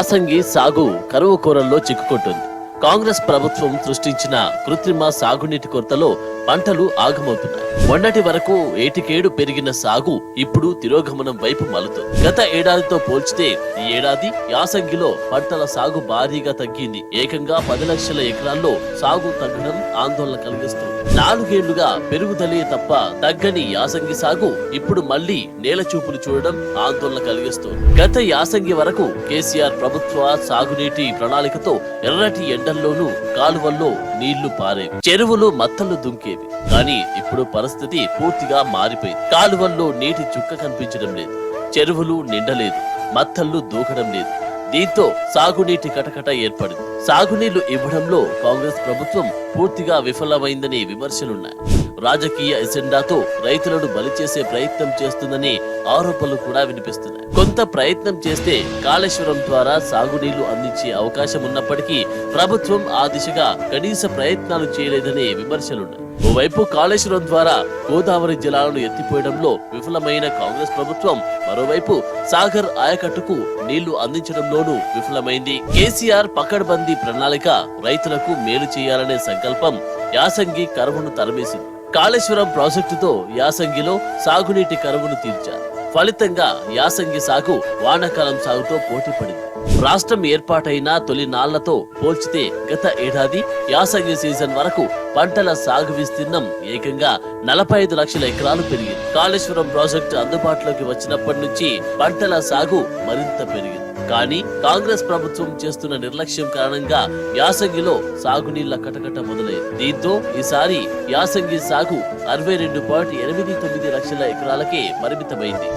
యాసంగి సాగు కరువు కోరల్లో చిక్కుకుంటుంది. కాంగ్రెస్ ప్రభుత్వం సృష్టించిన కృత్రిమ సాగునీటి కొరతలో పంటలు ఆగమవుతున్నాయి. మొన్నటి వరకు ఏటికేడు పెరిగిన సాగు ఇప్పుడు తిరోగమనం వైపు మలుతుంది. గత ఏడాదితో పోల్చితే ఈ ఏడాది యాసంగిలో పంటల సాగు భారీగా తగ్గింది. ఏకంగా పది లక్షల ఎకరాల్లో సాగు తగ్గడం ఆందోళన కలిగిస్తుంది. నాలుగేళ్ళుగా పెరుగుదలే తప్ప తగ్గని యాసంగి సాగు ఇప్పుడు మళ్ళీ నేల చూపులు చూడడం ఆందోళన కలిగిస్తుంది. గత యాసంగి వరకు కేసీఆర్ ప్రభుత్వ సాగునీటి ప్రణాళికతో ఎర్రటి ఎండల్లోనూ కాలువల్లో నీళ్ళు పారేవి చెరువులు మత్తలు దుంకేవి. కానీ ఇప్పుడు పరిస్థితి పూర్తిగా మారిపోయింది. కాలువల్లో నీటి చుక్క కనిపించడం లేదు. చెరువులు నిండలేదు. మత్తళ్ళు దూకడం లేదు. దీంతో సాగునీటి కటకట ఏర్పడింది. సాగునీళ్ళు ఇవ్వడంలో కాంగ్రెస్ ప్రభుత్వం పూర్తిగా విఫలమైందని విమర్శలున్నాయి. రాజకీయ ఎజెండాతో రైతులను బలి చేసే ప్రయత్నం చేస్తుందని ఆరోపణలు కూడా వినిపిస్తున్నాయి. కొంత ప్రయత్నం చేస్తే కాళేశ్వరం ద్వారా సాగునీళ్ళు అందించే అవకాశం ఉన్నప్పటికీ ప్రభుత్వం ఆ దిశగా కనీస ప్రయత్నాలు చేయలేదనే విమర్శలున్నాయి ఓవైపు కాళేశ్వరం ద్వారా గోదావరి జలాలను ఎత్తిపోయడంలో విఫలమైన కాంగ్రెస్ ప్రభుత్వం మరోవైపు సాగర్ ఆయకట్టుకు నీళ్ళు అందించడంలోనూ విఫలమైంది. కేసీఆర్ పకడ్బందీ ప్రణాళిక రైతులకు మేలు చేయాలనే సంకల్పం యాసంగి కరువును తరమేసింది. కాళేశ్వరం ప్రాజెక్టుతో యాసంగిలో సాగునీటి కరువును తీర్చారు. ఫలితంగా యాసంగి సాగు వానాకాలం సాగుతో పోటీ పడింది. రాష్ట్రం ఏర్పాటైన తొలి నాళ్ళతో పోల్చితే గత ఏడాది యాసంగి సీజన్ వరకు పంటల సాగు విస్తీర్ణం ఏకంగా నలభై ఐదు లక్షల ఎకరాలు పెరిగింది. కాళేశ్వరం ప్రాజెక్టు అందుబాటులోకి వచ్చినప్పటి నుంచి పంటల సాగు మరింత పెరిగింది. కానీ కాంగ్రెస్ ప్రభుత్వం చేస్తున్న నిర్లక్ష్యం కారణంగా యాసంగిలో సాగునీళ్ళ కటకట మొదలైంది. దీంతో ఈసారి యాసంగి సాగు అరవై రెండు పాయింట్ ఎనిమిది తొమ్మిది లక్షల ఎకరాలకే పరిమితమైంది.